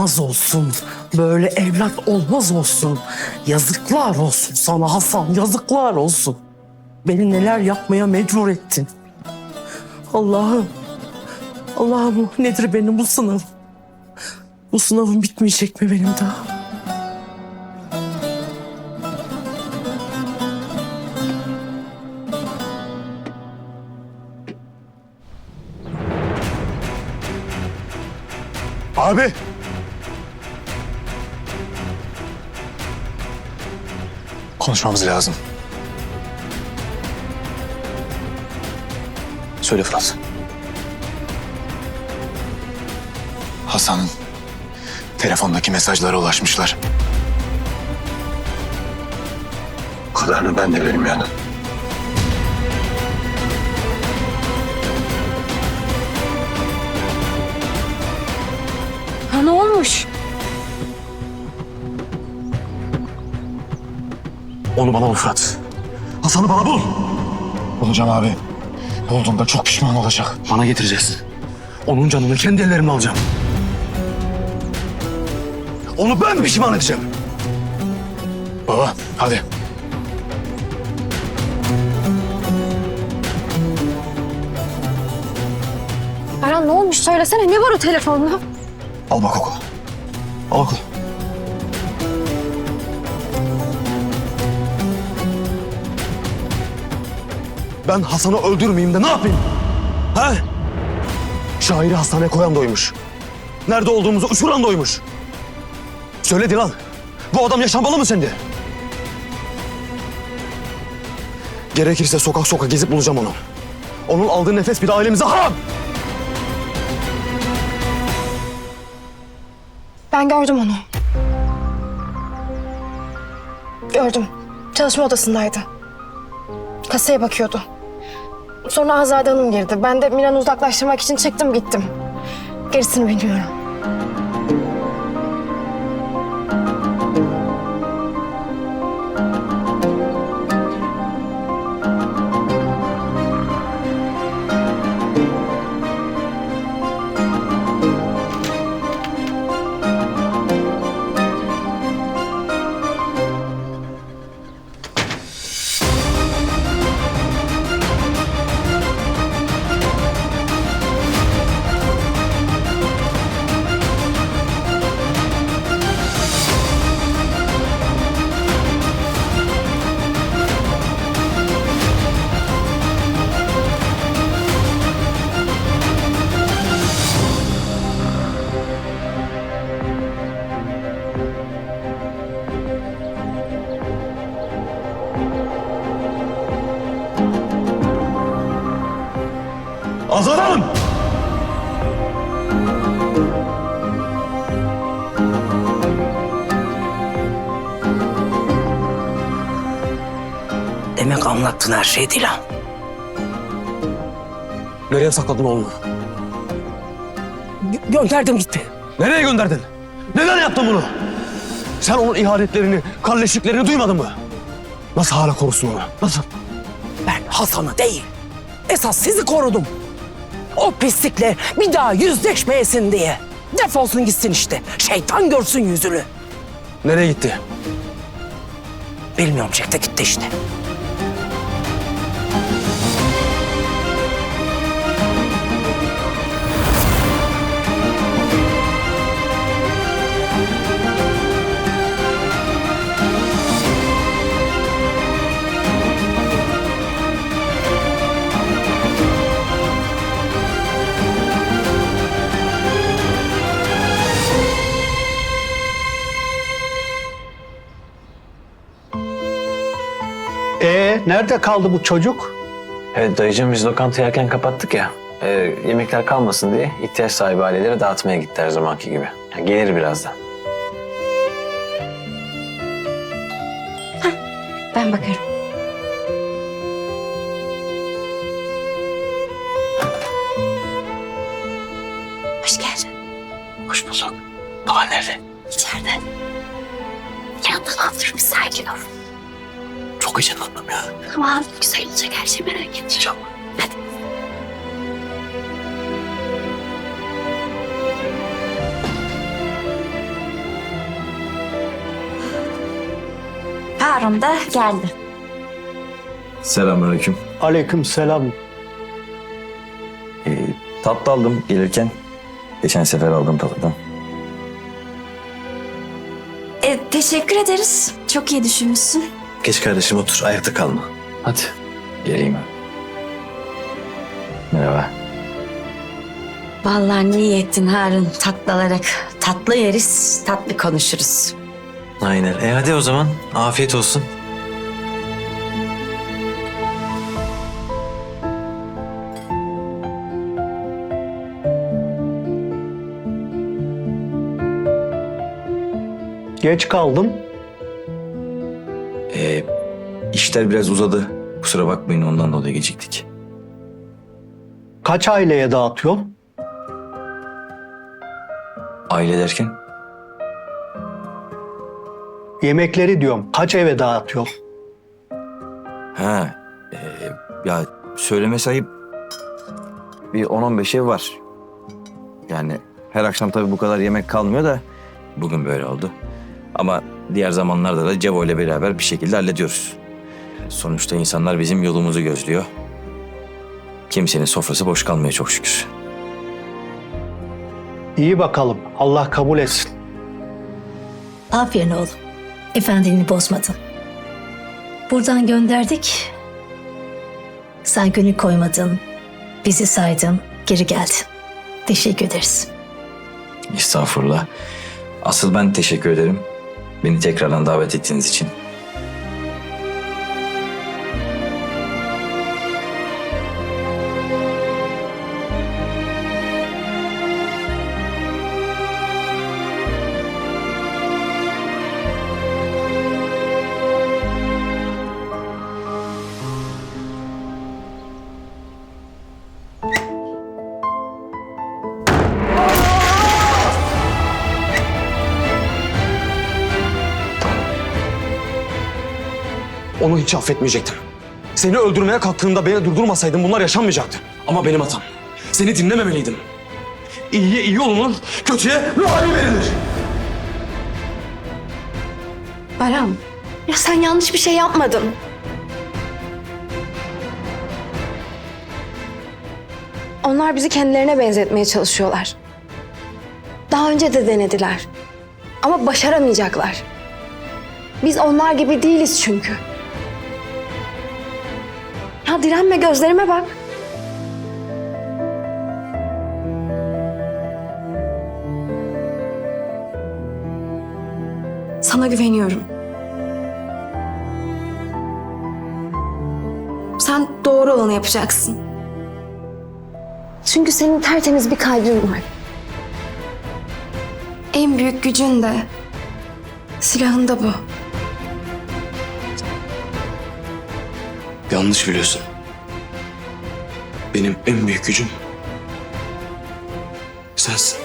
olmaz olsun. Böyle evlat olmaz olsun. Yazıklar olsun sana Hasan, yazıklar olsun. Beni neler yapmaya mecbur ettin. Allah'ım, Allah'ım nedir benim bu sınavım? Bu sınavım bitmeyecek mi benim daha? Abi. Konuşmamız lazım. Söyle Fırat. Hasan'ın telefondaki mesajlara ulaşmışlar. Bu kadarını ben de bilmiyordum. Ha ne olmuş? Onu bana bul Fırat. Hasan'ı bana bul. Bulacağım abi. Bulduğumda çok pişman olacak. Bana getireceksin. Onun canını kendi ellerimle alacağım. Onu ben pişman edeceğim. Baba hadi. Erhan ne olmuş söylesene ne var o telefonda? Al bak oku. Al oku. Ben Hasan'ı öldürmeyeyim de ne yapayım? He? Şairi hastaneye koyan doymuş. Nerede olduğumuzu uçuran doymuş. Söyledi lan. Bu adam yaşamalı mı sende? Gerekirse sokak sokak gezip bulacağım onu. Onun aldığı nefes bir de ailemize haram. Ben gördüm onu. Gördüm. Çalışma odasındaydı. Kasaya bakıyordu. Sonra Azade Hanım girdi. Ben de Miran'ı uzaklaştırmak için çıktım gittim. Gerisini bilmiyorum. Azad Hanım! Demek anlattın her şeyi Dilan. Nereye sakladın oğlunu? Gö- gönderdim gitti. Nereye gönderdin? Neden yaptın bunu? Sen onun ihanetlerini, kalleşliklerini duymadın mı? Nasıl hala korusun onu? Nasıl? Ben Hasan'ı değil, esas sizi korudum. O pislikle bir daha yüzleşmeyesin diye. Defolsun gitsin işte. Şeytan görsün yüzünü. Nereye gitti? Bilmiyorum çekti gitti işte. Nerede kaldı bu çocuk? Evet dayıcığım biz lokantayı erken kapattık ya. Ee, yemekler kalmasın diye ihtiyaç sahibi ailelere dağıtmaya gitti her zamanki gibi. Ya, gelir birazdan. Ben bakarım. Hoş geldin. Hoş bulduk. Baba nerede? İçeride. Yandan dur bir sakin ol. Çok heyecanlandım ya. Tamam güzel olacak her şey merak etme. İnşallah. Hadi. Harun da geldi. Selamünaleyküm. Aleyküm selam. Ee, tatlı aldım gelirken. Geçen sefer aldım tatlıdan. E, teşekkür ederiz. Çok iyi düşünmüşsün. Geç kardeşim otur ayakta kalma. Hadi. Geleyim. Merhaba. Vallahi iyi ettin Harun. Tatlı alarak. Tatlı yeriz, tatlı konuşuruz. Aynen. E hadi o zaman afiyet olsun. Geç kaldım. İşler biraz uzadı. Kusura bakmayın ondan dolayı geciktik. Kaç aileye dağıtıyorsun? Aile derken? Yemekleri diyorum. Kaç eve dağıtıyorsun? Ha, ee, ya söyleme sayıp bir 10-15 ev var. Yani her akşam tabii bu kadar yemek kalmıyor da bugün böyle oldu. Ama diğer zamanlarda da Cevo ile beraber bir şekilde hallediyoruz. Sonuçta insanlar bizim yolumuzu gözlüyor. Kimsenin sofrası boş kalmıyor çok şükür. İyi bakalım. Allah kabul etsin. Aferin oğlum. Efendini bozmadın. Buradan gönderdik. Sen günü koymadın. Bizi saydın. Geri geldin. Teşekkür ederiz. Estağfurullah. Asıl ben teşekkür ederim. Beni tekrardan davet ettiğiniz için. Onu hiç affetmeyecektim. Seni öldürmeye kalktığımda beni durdurmasaydın bunlar yaşanmayacaktı. Ama benim hatam. Seni dinlememeliydim. İyiye iyi olunur, kötüye ruhani verilir. Baran, ya sen yanlış bir şey yapmadın. Onlar bizi kendilerine benzetmeye çalışıyorlar. Daha önce de denediler. Ama başaramayacaklar. Biz onlar gibi değiliz çünkü. Ya direnme gözlerime bak. Sana güveniyorum. Sen doğru olanı yapacaksın. Çünkü senin tertemiz bir kalbin var. En büyük gücün de silahın da bu. Yanlış biliyorsun. Benim en büyük gücüm sensin.